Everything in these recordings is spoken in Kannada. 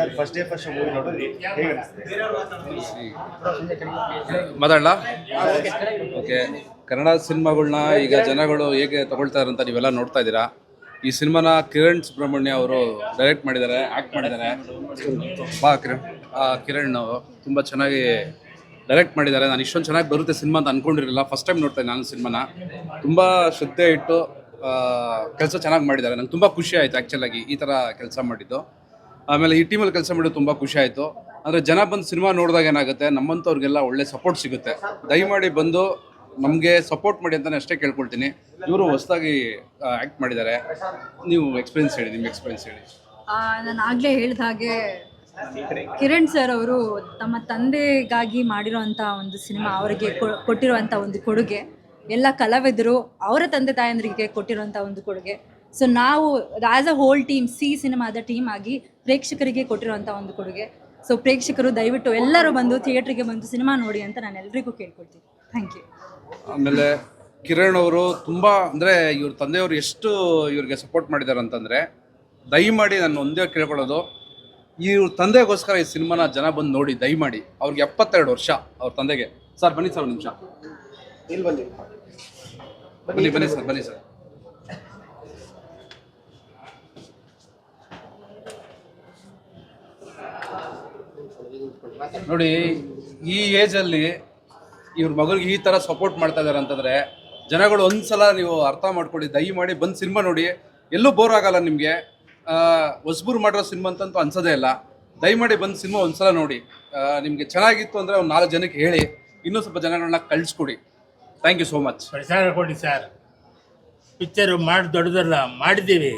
Sir first day first movie okay. Kannada ಸಿನಿಮಾಗಳನ್ನ ಈಗ ಜನಗಳು ಹೇಗೆ ತಗೊಳ್ತಾರೆ ಅಂತ ನೀವೆಲ್ಲ ನೋಡ್ತಾ ಇದ್ದೀರಾ? ಈ ಸಿನಿಮಾನ ಕಿರಣ್ ಸುಬ್ರಹ್ಮಣ್ಯ ಅವರು ಡೈರೆಕ್ಟ್ ಮಾಡಿದ್ದಾರೆ ಆ್ಯಕ್ಟ್ ಮಾಡಿದ್ದಾರೆ. ಬಾ, ಕಿರಣ್. ಕಿರಣ್ ತುಂಬ ಚೆನ್ನಾಗಿ ಡೈರೆಕ್ಟ್ ಮಾಡಿದ್ದಾರೆ. ನಾನು ಇಷ್ಟೊಂದು ಚೆನ್ನಾಗಿ ಬರುತ್ತೆ ಸಿನಿಮಾ ಅಂತ ಅಂದ್ಕೊಂಡಿರಲಿಲ್ಲ ಫಸ್ಟ್ ಟೈಮ್ ನೋಡ್ತಾ ಇದ್ದೀನಿ ನಾನು ಸಿನಿಮಾನ. ತುಂಬ ಶ್ರದ್ಧೆ ಇಟ್ಟು ಕೆಲಸ ಚೆನ್ನಾಗಿ ಮಾಡಿದ್ದಾರೆ. ನಂಗೆ ತುಂಬ ಖುಷಿ ಆಯಿತು ಆ್ಯಕ್ಚುಲಾಗಿ ಈ ಥರ ಕೆಲಸ ಮಾಡಿದ್ದು. ಆಮೇಲೆ ಈ ಟೀಮಲ್ಲಿ ಕೆಲಸ ಮಾಡೋದು ತುಂಬ ಖುಷಿ ಆಯಿತು. ಅಂದರೆ ಜನ ಬಂದು ಸಿನಿಮಾ ನೋಡಿದಾಗ ಏನಾಗುತ್ತೆ? ನಮ್ಮಂಥವ್ರಿಗೆಲ್ಲ ಒಳ್ಳೆ ಸಪೋರ್ಟ್ ಸಿಗುತ್ತೆ. ದಯಮಾಡಿ ಬಂದು ನಮಗೆ ಸಪೋರ್ಟ್ ಮಾಡಿ ಅಂತಲೇ ಅಷ್ಟೇ ಕೇಳ್ಕೊಳ್ತೀನಿ. ಇವರು ಹೊಸದಾಗಿ ಆ್ಯಕ್ಟ್ ಮಾಡಿದ್ದಾರೆ. ನೀವು ಎಕ್ಸ್ಪೀರಿಯನ್ಸ್ ಹೇಳಿ ನಿಮ್ಮ ಎಕ್ಸ್ಪೀರಿಯನ್ಸ್ ಹೇಳಿ. ನಾನು ಆಗಲೇ ಹೇಳಿದ ಹಾಗೆ ಕಿರಣ್ ಸರ್ ಅವರು ತಮ್ಮ ತಂದೆಗಾಗಿ ಮಾಡಿರೋಂಥ ಒಂದು ಸಿನಿಮಾ, ಅವರಿಗೆ ಕೊಟ್ಟಿರುವಂಥ ಒಂದು ಕೊಡುಗೆ, ಎಲ್ಲ ಕಲಾವಿದರು ಅವರ ತಂದೆ ತಾಯಂದ್ರಿಗೆ ಕೊಟ್ಟಿರುವಂಥ ಒಂದು ಕೊಡುಗೆ. ಸೊ ನಾವು as a whole team C ಸಿನಿಮಾದ ಟೀಮ್ ಆಗಿ ಪ್ರೇಕ್ಷಕರಿಗೆ ಕೊಟ್ಟಿರುವಂಥ ಒಂದು ಕೊಡುಗೆ. ಸೊ ಪ್ರೇಕ್ಷಕರು ದಯವಿಟ್ಟು ಎಲ್ಲರೂ ಬಂದು ಥಿಯೇಟ್ರಿಗೆ ಬಂದು ಸಿನಿಮಾ ನೋಡಿ ಅಂತ ನಾನು ಎಲ್ರಿಗೂ ಕೇಳ್ಕೊಳ್ತೀನಿ. ಥ್ಯಾಂಕ್ ಯು ಆಮೇಲೆ ಕಿರಣ್ ಅವರು ತುಂಬ ಅಂದರೆ ಇವ್ರ ತಂದೆಯವರು ಎಷ್ಟು ಇವ್ರಿಗೆ ಸಪೋರ್ಟ್ ಮಾಡಿದ್ದಾರೆ ಅಂತಂದರೆ ದಯಮಾಡಿ ನಾನು ಒಂದೇ ಕೇಳ್ಕೊಳ್ಳೋದು ಇವ್ರ ತಂದೆಗೋಸ್ಕರ ಈ ಸಿನಿಮಾನ ಜನ ಬಂದು ನೋಡಿ ದಯಮಾಡಿ. ಅವ್ರಿಗೆ ಎಪ್ಪತ್ತೆರಡು ವರ್ಷ ಅವ್ರ ತಂದೆಗೆ. ಸರ್ ಬನ್ನಿ ಸರ್ ಒಂದು ನಿಮಿಷ. ಇಲ್ಲಿ ಬನ್ನಿ. ಬನ್ನಿ ಬನ್ನಿ ಸರ್ ಬನ್ನಿ ಸರ್. ನೋಡಿ, ಈ ಏಜಲ್ಲಿ ಇವ್ರ ಮಗಳಿಗೆ ಈ ಥರ ಸಪೋರ್ಟ್ ಮಾಡ್ತಾ ಇದ್ದಾರೆ ಅಂತಂದ್ರೆ ಜನಗಳು ಒಂದ್ಸಲ ನೀವು ಅರ್ಥ ಮಾಡ್ಕೊಳ್ಳಿ, ದಯಮಾಡಿ ಬಂದು ಸಿನಿಮಾ ನೋಡಿ. ಎಲ್ಲೂ ಬೋರ್ ಆಗಲ್ಲ ನಿಮಗೆ. ಹೊಸಬೂರು ಮಾಡಿರೋ ಸಿನಿಮಾ ಅಂತಂತೂ ಅನ್ಸೋದೇ ಇಲ್ಲ. ದಯಮಾಡಿ ಬಂದು ಸಿನಿಮಾ ಒಂದ್ಸಲ ನೋಡಿ. ನಿಮಗೆ ಚೆನ್ನಾಗಿತ್ತು ಅಂದರೆ ಒಂದು ನಾಲ್ಕು ಜನಕ್ಕೆ ಹೇಳಿ, ಇನ್ನೂ ಸ್ವಲ್ಪ ಜನಗಳನ್ನ ಕಳಿಸ್ಕೊಡಿ. ಥ್ಯಾಂಕ್ ಯು ಸೋ ಮಚ್ ಪ್ರಚಾರ ಕೊಡಿ, ಸರ್. ಪಿಕ್ಚರು ಮಾಡಿ, ದೊಡ್ಡದಲ್ಲ, ಮಾಡಿದ್ದೀವಿ.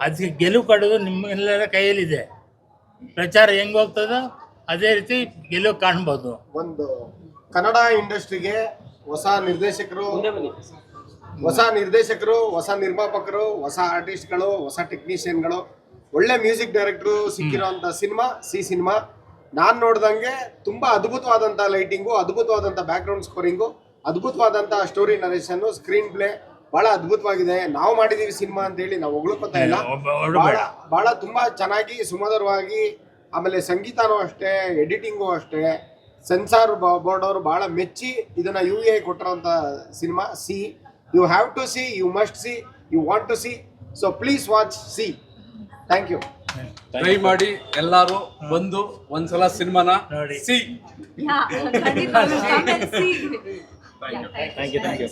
ಅದಕ್ಕೆ ಗೆಲುವು ಕೊಡೋದು ನಿಮ್ಮೆಲ್ಲರ ಕೈಯಲ್ಲಿದೆ. ಪ್ರಚಾರ ಹೆಂಗೆ ಹೋಗ್ತದೋ ಅದೇ ರೀತಿ ಗೆಲುವು ಕಾಣ್ಬೋದು. ಒಂದು ಕನ್ನಡ ಇಂಡಸ್ಟ್ರಿಗೆ ಹೊಸ ನಿರ್ದೇಶಕರು ಹೊಸ ನಿರ್ದೇಶಕರು ಹೊಸ ನಿರ್ಮಾಪಕರು ಹೊಸ ಆರ್ಟಿಸ್ಟ್ಗಳು ಹೊಸ ಟೆಕ್ನಿಷಿಯನ್ಗಳು ಒಳ್ಳೆ ಮ್ಯೂಸಿಕ್ ಡೈರೆಕ್ಟ್ರು ಸಿಕ್ಕಿರೋಂಥ ಸಿನಿಮಾ ಸಿ ಸಿನಿಮಾ. ನಾನು ನೋಡ್ದಂಗೆ ತುಂಬಾ ಅದ್ಭುತವಾದಂಥ ಲೈಟಿಂಗು ಅದ್ಭುತವಾದಂಥ ಬ್ಯಾಕ್ಗ್ರೌಂಡ್ ಸ್ಕೋರಿಂಗು ಅದ್ಭುತವಾದಂಥ ಸ್ಟೋರಿ ನರೇಷನ್ನು ಸ್ಕ್ರೀನ್ ಪ್ಲೇ ಬಹಳ ಅದ್ಭುತವಾಗಿದೆ. ನಾವು ಮಾಡಿದೀವಿ ಸಿನಿಮಾ ಅಂತ ಹೇಳಿ ನಾವು ಹೊಗಳ್ಕೊತಾ ಇಲ್ಲ. ಬಹಳ ಬಹಳ ತುಂಬಾ ಚೆನ್ನಾಗಿ ಸುಮಧುರವಾಗಿ ಆಮೇಲೆ ಸಂಗೀತನೂ ಅಷ್ಟೇ ಎಡಿಟಿಂಗು ಅಷ್ಟೇ ಸೆನ್ಸಾರ್ ಬೋರ್ಡ್ ಅವರು ಬಹಳ ಮೆಚ್ಚಿ ಇದನ್ನ ಯು ಎ ಕೊಟ್ಟಿರೋಂಥ cinema C. You have to see you must see you want to see so please watch see thank you try ಮಾಡಿ ಎಲ್ಲರೂ ಬಂದು ಒಂದ್ಸಲ ಸಿನಿಮಾನ ನೋಡಿ. ಸಿ. ಖಂಡಿತ. Thank you thank you